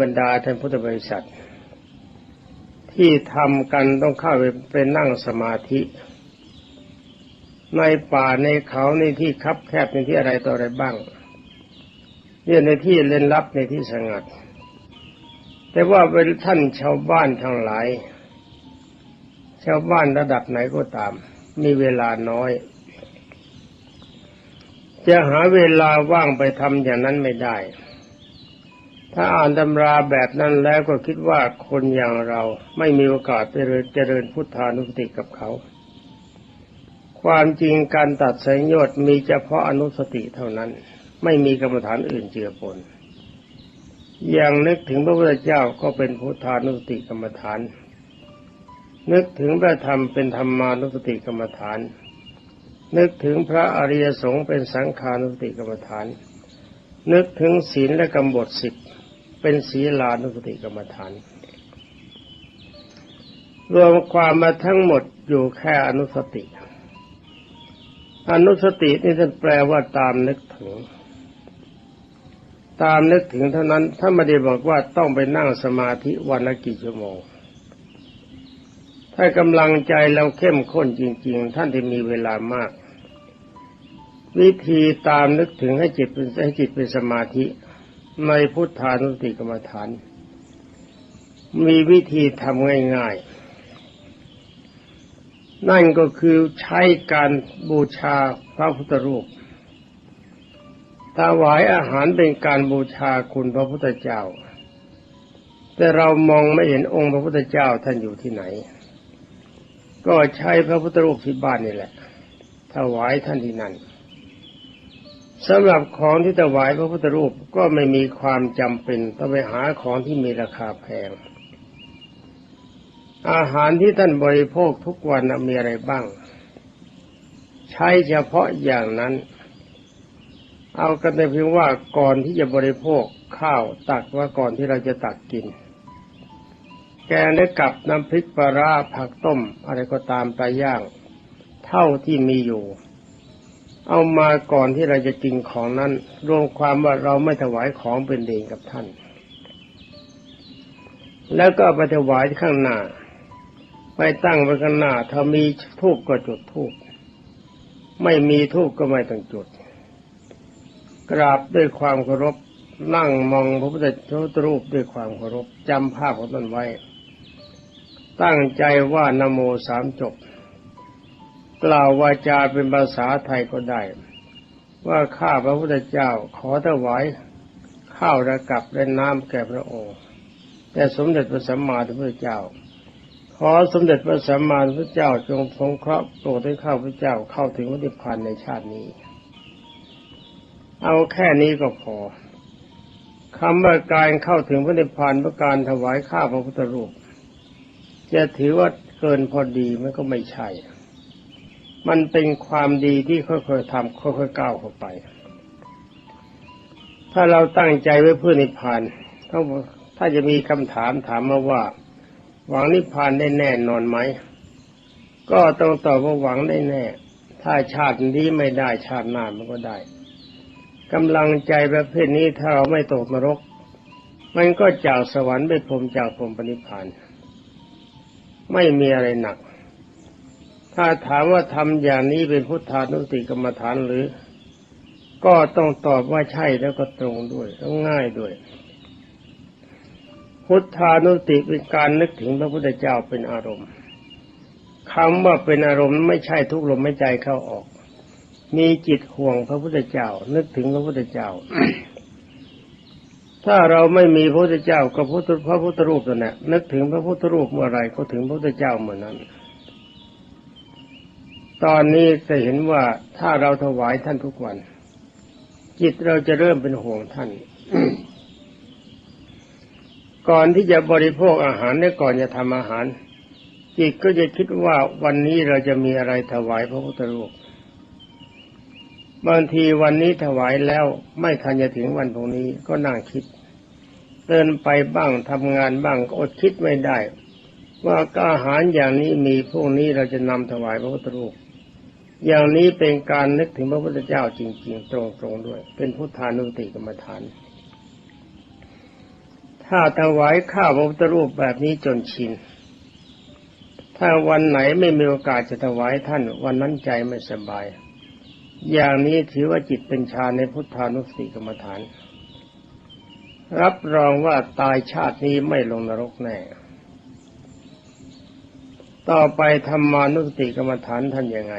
บรรดาท่านพุทธบริษัท ที่ทำกันต้องเข้าไปไปนั่งสมาธิ ในป่าในเขาในที่คับแคบในที่อะไรต่ออะไรบ้างเนี่ยในที่เล่นลับในที่สงัด แต่ว่าเป็นท่านชาวบ้านทั้งหลาย ชาวบ้านระดับไหนก็ตาม มีเวลาน้อย จะหาเวลาว่างไปทำอย่างนั้นไม่ได้ ถ้าอ่านตำราแบบนั้นแล้วก็คิดว่าคนอย่างเราไม่มีโอกาสไปเจริญพุทธานุสติกับเขา ความจริงการตัดสัญญอดมีเฉพาะอนุสติเท่านั้น ไม่มีกรรมฐานอื่นเจือปนอย่างนึกถึงพระพุทธเจ้าก็เป็นพุทธานุสติกรรมฐาน นึกถึงพระธรรมเป็นธรรมานุสติกรรมฐาน นึกถึงพระอริยสงฆ์เป็นสังขานุสติกรรมฐาน นึกถึงศีลและกรรมบทสิบ เป็นศีลานุสติกรรมฐาน รวมความมาทั้งหมดอยู่แค่อนุสติ อนุสตินี่ท่านแปลว่าตามนึกถึง ตามนึกถึงเท่านั้น ถ้าไม่ได้บอกว่าต้องไปนั่งสมาธิวันละกี่ชั่วโมง ถ้ากำลังใจเราเข้มข้นจริง ๆ ท่านที่มีเวลามากวิธีตามนึกถึงให้จิตเป็นให้จิตเป็นสมาธิ ในพุทธานุสติกรรมฐาน มีวิธีทำง่าย ๆ นั่นก็คือใช้การบูชาพระพุทธรูปถวายอาหารเป็นการบูชาคุณพระพุทธเจ้า แต่เรามองไม่เห็นองค์พระพุทธเจ้าท่านอยู่ที่ไหน ก็ใช้พระพุทธรูปที่บ้านนี่แหละถวายท่านที่นั่น สำหรับของที่ถวายพระพุทธรูปก็ไม่มีความจำเป็นต้องไปหาของที่มีราคาแพง อาหารที่ท่านบริโภคทุกวันมีอะไรบ้าง ใช้เฉพาะอย่างนั้น เอากันในเพียงว่าก่อนที่จะบริโภคข้าวตักว่าก่อนที่เราจะตักกิน แกงและกับน้ำพริกปลาราผักต้มอะไรก็ตามไปย่าง เท่าที่มีอยู่ เอามาก่อนที่เราจะกินของนั้น รวมความว่าเราไม่ถวายของเป็นเดงกับท่าน แล้วก็ไปถวายข้างหน้าไปตั้งไว้ข้างหน้าถ้ามีทูบก็จุดทูบไม่มีทูบก็ไม่ต้องจุด กราบด้วยความเคารพนั่งมองพระพุทธรูปด้วยความเคารพจำภาพของท่านไว้ ตั้งใจว่านโมสามจบ กล่าววาจาเป็นภาษาไทยก็ได้ ว่าข้าพระพุทธเจ้าขอถวายข้าวระกับและน้ำแก่พระองค์แต่สมเด็จพระสัมมาสัมพุทธเจ้า ขอสมเด็จพระสัมมาสัมพุทธเจ้าจงทรงเคราะห์โปรดให้ข้าพระเจ้าเข้าถึงวัฏพันในชาตินี้ เอาแค่นี้ก็พอคำว่าการเข้าถึงพระนิพพานเพื่อการถวายข้าพระพุทธรูป จะถือว่าเกินพอดีมันก็ไม่ใช่ มันเป็นความดีที่ค่อยๆทำค่อยๆก้าวเข้าไป ถ้าเราตั้งใจไว้เพื่อนิพพานถ้าถ้าจะมีคำถามถามมาว่า หวังนิพพานได้แน่นอนไหม ก็ต้องตอบว่าหวังได้แน่ ถ้าชาตินี้ไม่ได้ชาติหน้ามันก็ได้กำลังใจประเภทนี้ถ้าเราไม่ตกนรก มันก็จากสวรรค์ไปพรมจากพรมปณิพาน ไม่มีอะไรหนัก ถ้าถามว่าทำอย่างนี้เป็นพุทธานุสติกรรมฐานหรือ ก็ต้องตอบว่าใช่แล้วก็ตรงด้วยแล้วง่ายด้วย พุทธานุสติเป็นการนึกถึงพระพุทธเจ้าเป็นอารมณ์คำว่าเป็นอารมณ์ไม่ใช่ทุกลมไม่ใจเข้าออก มีจิตห่วงพระพุทธเจ้า นึกถึงพระพุทธเจ้า ถ้าเราไม่มีพระพุทธเจ้าก็พุทธพระพุทธรูปนั่นแหละนึกถึงพระพุทธรูปเมื่อไรก็ถึงพระพุทธเจ้าเมื่อนั้น ตอนนี้จะเห็นว่าถ้าเราถวายท่านทุกวัน จิตเราจะเริ่มเป็นห่วงท่าน ก่อนที่จะบริโภคอาหารและก่อนจะทำอาหาร จิตก็จะคิดว่าวันนี้เราจะมีอะไรถวายพระพุทธรูปบางทีวันนี้ถวายแล้วไม่ทันจะถึงวันพรุ่งนี้ก็นั่งคิดเดินไปบ้างทำงานบ้างก็อดคิดไม่ได้ ว่าอาหารอย่างนี้มีพวกนี้เราจะนำถวายพระพุทธรูป อย่างนี้เป็นการนึกถึงพระพุทธเจ้าจริง ๆ ตรงๆด้วย เป็นพุทธานุสติกรรมฐาน ถ้าถวายข้าวพระพุทธรูปแบบนี้จนชิน ถ้าวันไหนไม่มีโอกาสจะถวายท่าน วันนั้นใจไม่สบาย อย่างนี้ถือว่าจิตเป็นฌานในพุทธานุสติกรรมฐาน รับรองว่าตายชาตินี้ไม่ลงนรกแน่ต่อไปธรรมานุสติกรรมฐานท่านยังไง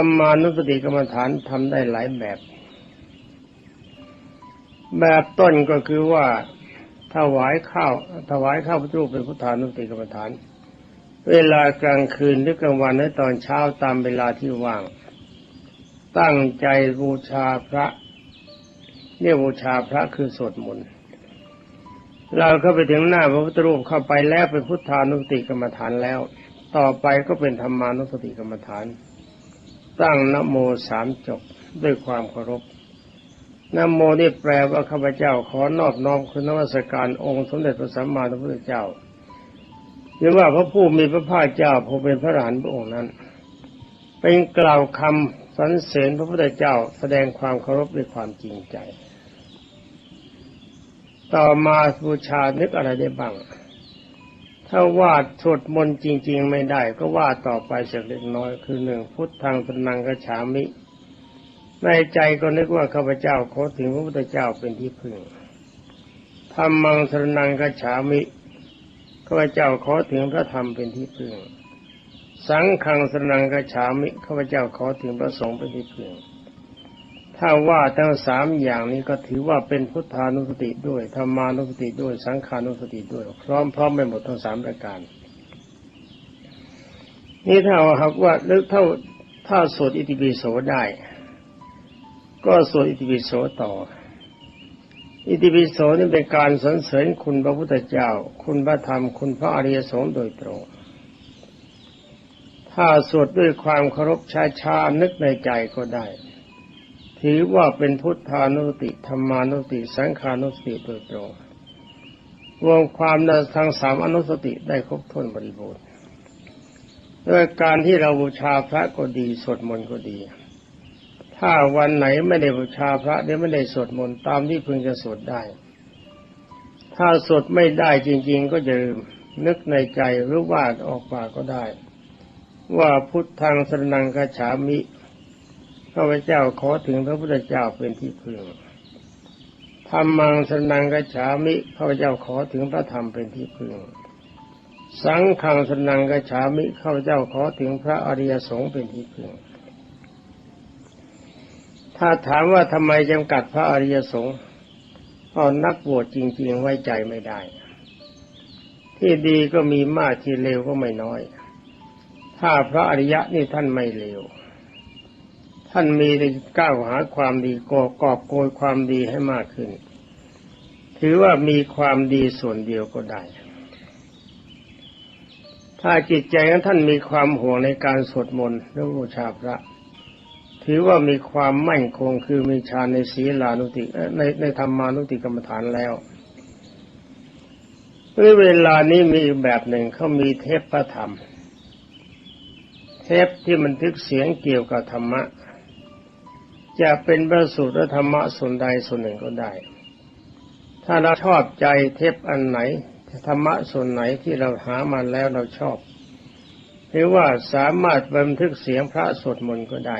รรมานุสติกรรมฐานทำได้หลายแบบ แบบต้นก็คือว่าถวายข้าวถวายข้าวพระรูปเป็นพุทธานุสติกรรมฐาน เวลากลางคืนหรือกลางวันหรือตอนเช้าตามเวลาที่ว่าง ตั้งใจบูชาพระเนี่ยบูชาพระคือสวดมนต์เราเข้าไปถึงหน้าพระพุทธรูปเข้าไปแล้วเป็นพุทธานุสติกรรมฐานแล้ว ต่อไปก็เป็นธรรมานุสติกรรมฐาน ตั้งนโมสามจบด้วยความเคารพนโมนี่แปลว่าข้าพเจ้าขอนอบน้อมคุณนวัสการองค์สมเด็จพระสัมมาสัมพุทธเจ้าหรือว่าพระผู้มีพระภาคเจ้าผู้เป็นพระอรหันต์พระองค์นั้น เป็นกล่าวคำสรรเสริญพระพุทธเจ้าแสดงความเคารพด้วยความจริงใจ ต่อมาบูชานึกอะไรได้บ้าง ถ้าวาดสวดมนต์จริง ๆ ไม่ได้ ก็วาดต่อไปสักเล็กน้อยคือหนึ่งพุทธังสนังกระฉามิ ในใจก็นึกว่าข้าพเจ้าขอถึงพระพุทธเจ้าเป็นที่พึ่งธรรมังสรนังกัจฉามิข้าพเจ้าขอถึงพระธรรมเป็นที่พึ่ง สังฆังสรนังกัจฉามิข้าพเจ้าขอถึงพระสงฆ์เป็นที่พึ่ง ถ้าว่าทั้งสามอย่างนี้ก็ถือว่าเป็นพุทธานุสติด้วยธรรมานุสติด้วย สังขานุสติด้วย พร้อมพร้อมไปหมดทั้งสามประการ นี่ถ้าหากว่าหรือถ้าถ้าสวดอิติปิโสได้ ก็สวดอิติปิโสต่อ อิติปิโสนี่เป็นการสรรเสริญคุณพระพุทธเจ้า คุณพระธรรม คุณพระอริยสงฆ์โดยตรงถ้าสวดด้วยความเคารพช้าๆนึกในใจก็ได้ ถือว่าเป็นพุทธานุสติธรรมานุสติ สังขานุสติโดยตรงรวมความในทางสามอนุสติได้ครบถ้วนบริบูรณ์ด้วยการที่เราบูชาพระก็ดีสวดมนต์ก็ดี ถ้าวันไหนไม่ได้บูชาพระหรือไม่ได้สวดมนต์ตามที่พึงจะสวดได้ ถ้าสวดไม่ได้จริง ๆ ก็จะนึกในใจหรือว่าออกปากก็ได้ ว่าพุทธังสนังกฉามิ ข้าพเจ้าขอถึงพระพุทธเจ้าเป็นที่พึ่งธรรมังสนังกฉามิข้าพเจ้าขอถึงพระธรรมเป็นที่พึ่ง สังฆังสนังกฉามิข้าพเจ้าขอถึงพระอริยสงฆ์เป็นที่พึ่ง ถ้าถามว่าทำไมจำกัดพระอริยสงฆ์เอานักบวชจริง ๆ ไว้ใจไม่ได้ ที่ดีก็มีมากที่เลวก็ไม่น้อย ถ้าพระอริยะนี่ท่านไม่เลว ท่านมีแต่ก้าวหาความดีกอกอบโกยความดีให้มากขึ้น ถือว่ามีความดีส่วนเดียวก็ได้ ถ้าจิตใจของท่านมีความห่วงในการสวดมนต์และบูชาพระ ถือว่ามีความมั่นคงคือมีฌานในศีลานุติในในธรรมานุติกรรมฐานแล้วเวลานี้มีอีกแบบหนึ่งเขามีเทปพระธรรมเทปที่มันทึกเสียงเกี่ยวกับธรรมะ จะเป็นพระสูตรธรรมะส่วนใดส่วนหนึ่งก็ได้ ถ้าเราชอบใจเทปอันไหนธรรมะส่วนไหนที่เราหามาแล้วเราชอบ หรือว่าสามารถบันทึกเสียงพระสวดมนต์ก็ได้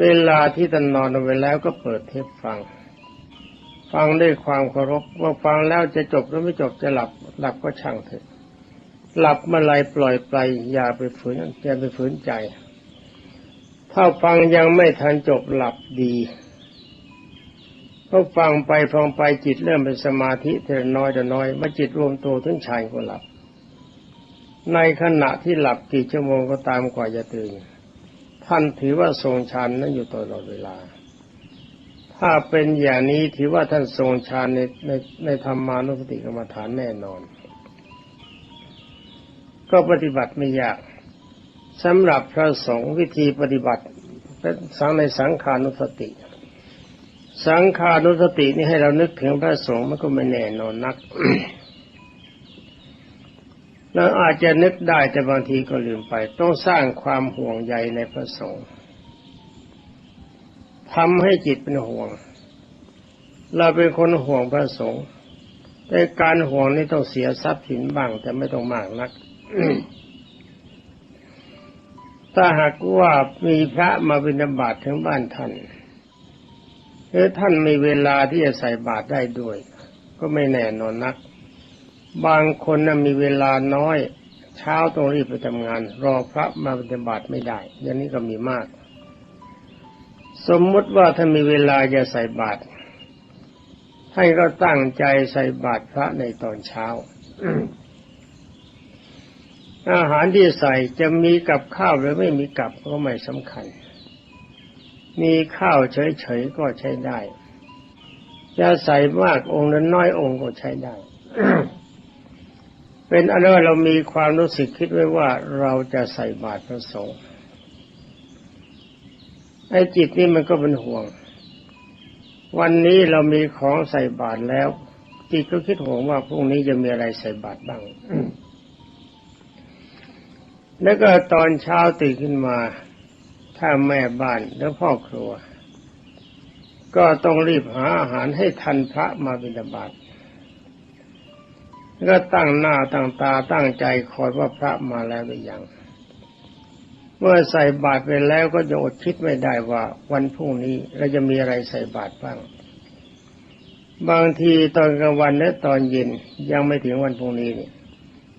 เวลาที่ท่านนอนไปแล้วก็เปิดเทปฟัง ฟังด้วยความเคารพว่าฟังแล้วจะจบหรือไม่จบจะหลับหลับก็ช่างเถอะหลับเมื่อไรปล่อยไปอย่าไปฝืนอย่าไปฝืนใจ ถ้าฟังยังไม่ทันจบหลับดีก็ฟังไปฟังไปจิตเริ่มเป็นสมาธิเท่น้อยแต่น้อยมาจิตรวมตัวถึงชายก็หลับ ในขณะที่หลับกี่ชั่วโมงก็ตามกว่าจะตื่นท่านถือว่าทรงฌานนั้นอยู่ตลอดเวลา ถ้าเป็นอย่างนี้ถือว่าท่านทรงฌานในในในธรรมานุสติกรรมฐานแน่นอน ก็ปฏิบัติไม่ยาก สำหรับพระสงฆ์วิธีปฏิบัติเป็นสังในสังขานุสติ สังขานุสตินี่ให้เรานึกถึงพระสงฆ์มันก็ไม่แน่นอนนักเราอาจจะนึกได้แต่บางทีก็ลืมไป ต้องสร้างความห่วงใยในพระสงฆ์ทำให้จิตเป็นห่วง เราเป็นคนห่วงพระสงฆ์แต่การห่วงนี่ต้องเสียทรัพย์สินบ้าง แต่ไม่ต้องมากนัก ถ้าหากว่ามีพระมาบิณฑบาตถึงบ้านท่านหรือท่านมีเวลาที่จะใส่บาตรได้ด้วย ก็ไม่แน่นอนนัก บางคนนะมีเวลาน้อย เช้าต้องรีบไปทำงาน รอพระมาบิณฑบาตไม่ได้อย่างนี้ก็มีมาก สมมติว่าถ้ามีเวลาจะใส่บาตรให้ก็ตั้งใจใส่บาตรพระในตอนเช้า อาหารที่ใส่จะมีกับข้าวหรือไม่มีกับก็ไม่สำคัญ มีข้าวเฉยๆก็ใช้ได้จะใส่มากองค์นั้นน้อยองค์ก็ใช้ได้ เป็นอันว่าเรามีความรู้สึกคิดไว้ว่าเราจะใส่บาตรพระสงฆ์ไอ้จิตนี่มันก็เป็นห่วง วันนี้เรามีของใส่บาตรแล้วจิตก็คิดห่วงว่าพรุ่งนี้จะมีอะไรใส่บาตรบ้าง แล้วก็ตอนเช้าตื่นขึ้นมา ถ้าแม่บ้านแล้วพ่อครัว ก็ต้องรีบหาอาหารให้ทันพระมาบิณฑบาตก็ตั้งหน้าตั้งตาตั้งใจคอยว่าพระมาแล้วหรือยัง เมื่อใส่บาตรไปแล้วก็จะอดคิดไม่ได้ว่า วันพรุ่งนี้เราจะมีอะไรใส่บาตรบ้าง บางทีตอนกลางวันและตอนเย็นยังไม่ถึงวันพรุ่งนี้เนี่ย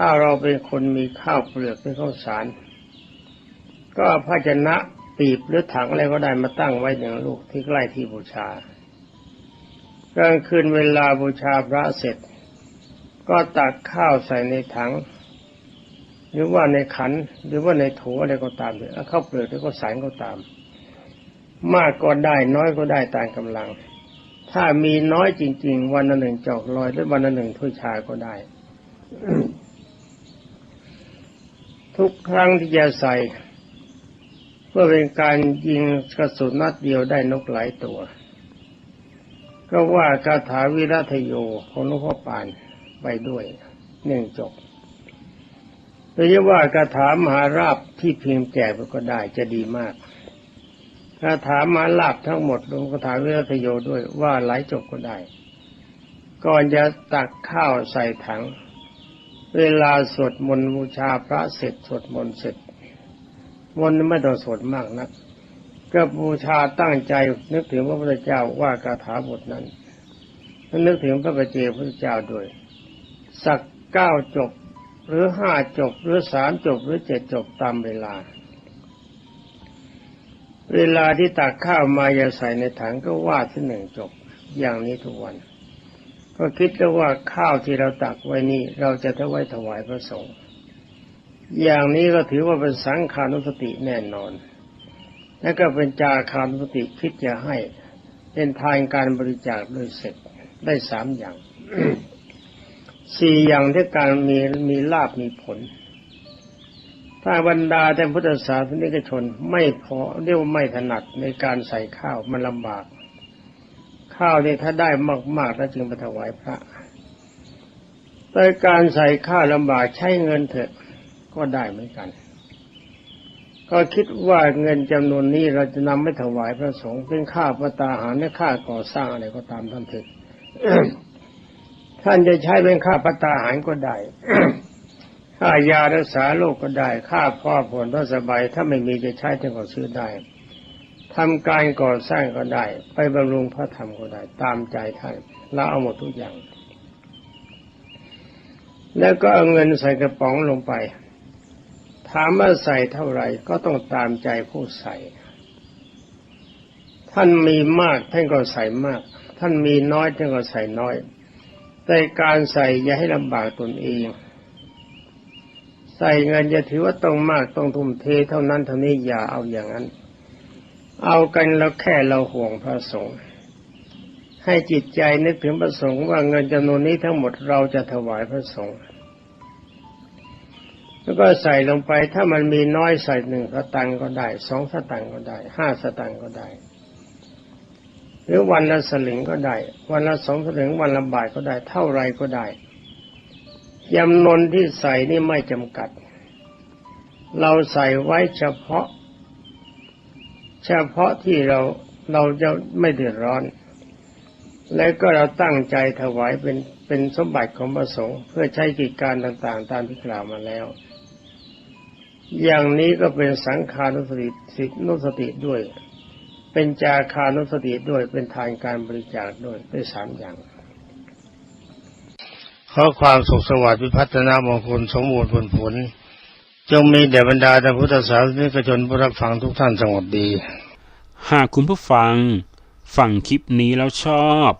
ถ้าเราเป็นคนมีข้าวเปลือกเป็นข้าวสาร ก็ภาชนะปีบหรือถังอะไรก็ได้มาตั้งไว้หนึ่งลูกที่ใกล้ที่บูชากลางคืนเวลาบูชาพระเสร็จ ก็ตักข้าวใส่ในถัง หรือว่าในขัน หรือว่าในโถอะไรก็ตามเลยข้าวเปลือกหรือก็สารก็ตาม มากก็ได้น้อยก็ได้ตามกำลัง ถ้ามีน้อยจริง ๆ วันละหนึ่งจอกลอยหรือวันละหนึ่งถ้วยชาก็ได้ ทุกครั้งที่จะใส่เพื่อเป็นการยิงกระสุนนัดเดียวได้นกหลายตัว ก็ว่าคาถาวิรัตโยของหลวงพ่อปานไปด้วยหนึ่งจบหรือว่าคาถามหาราบที่เพียงแจกก็ได้จะดีมากคาถามหาลาบทั้งหมดลงคาถาวิรัตโยด้วยว่าหลายจบก็ได้ ก่อนจะตักข้าวใส่ถัง เวลาสวดมนต์บูชาพระเสร็จสวดมนต์เสร็จมนต์ไม่ต้องสวดมากนักก็บูชาตั้งใจนึกถึงพระพุทธเจ้าว่าคาถาบทนั้นนึกถึงพระปเจพระพุทธเจ้าด้วย สักเก้าจบ หรือห้าจบ หรือสามจบ หรือเจ็ดจบตามเวลา เวลาที่ตักข้าวมาอย่าใส่ในถังก็ว่าที่หนึ่งจบ อย่างนี้ทุกวัน ก็คิดแล้วว่าข้าวที่เราตักไว้นี่ เราจะถวายถวายพระสงฆ์อย่างนี้ก็ถือว่าเป็นสังขานุสติแน่นอน และก็เป็นจาคานุสติคิดจะให้เป็นทานการบริจาคโดยเสร็จได้สามอย่างสี่อย่างที่การมีมีลาบมีผล ถ้าบรรดาแต่พุทธศาสนิกชนไม่พอเรียกว่าไม่ถนัดในการใส่ข้าวมันลำบาก ข้าวนี่ถ้าได้มากๆแล้วจึงไปถวายพระ แต่การใส่ข้าวลำบากใช้เงินเถอะก็ได้เหมือนกัน ก็คิดว่าเงินจำนวนนี้เราจะนำไม่ถวายพระสงฆ์เป็นค่าประตาหารและค่าก่อสร้างอะไรก็ตามท่านเถิดท่านจะใช้เป็นค่าพัตาหารก็ได้ค่ายารักษาโรคก็ได้ ค่าพ่อผลก็สบาย ถ้าไม่มีจะใช้ท่านก็ซื้อได้ ทำการก่อสร้างก็ได้ ไปบำรุงพระธรรมก็ได้ ตามใจท่านเราเอาหมดทุกอย่าง แล้วก็เอาเงินใส่กระป๋องลงไป ถามว่าใส่เท่าไหร่ก็ต้องตามใจผู้ใส่ ท่านมีมากท่านก็ใส่มาก ท่านมีน้อยท่านก็ใส่น้อย แต่การใส่อย่าให้ลำบากตนเองใส่เงินจะถือว่าต้องมากต้องทุ่มเทเท่านั้นเท่านี้อย่าเอาอย่างนั้น เอากันแล้วแค่เราห่วงพระสงฆ์ให้จิตใจนึกถึงพระสงฆ์ว่าเงินจำนวนนี้ทั้งหมดเราจะถวายพระสงฆ์แล้วก็ใส่ลงไปถ้ามันมีน้อยใส่หนึ่งสตังก็ได้สองสตังก็ได้ห้าสตังก็ได้ หรือวันละสลึงก็ได้ วันละสองสลึงวันละบาทก็ได้ เท่าไรก็ได้จำนวนที่ใส่นี่ไม่จำกัด เราใส่ไว้เฉพาะ เฉพาะที่เราเราจะไม่เดือดร้อน และก็เราตั้งใจถวายเป็นเป็นสมบัติของพระสงฆ์เพื่อใช้กิจการต่างๆ ตามที่กล่าวมาแล้ว อย่างนี้ก็เป็นสังขานุสติสินุสติด้วย เป็นจาคานุสติด้วยเป็นทานการบริจาคด้วยเป็นสามอย่าง ขอความสุขสวัสดิ์พิพัฒนามงคลสมบูรณ์ผลผล จงมีแด่บรรดาท่านพุทธศาสนิกชนผู้รับฟังทุกท่านสงบดี หากคุณผู้ฟังฟังคลิปนี้แล้วชอบ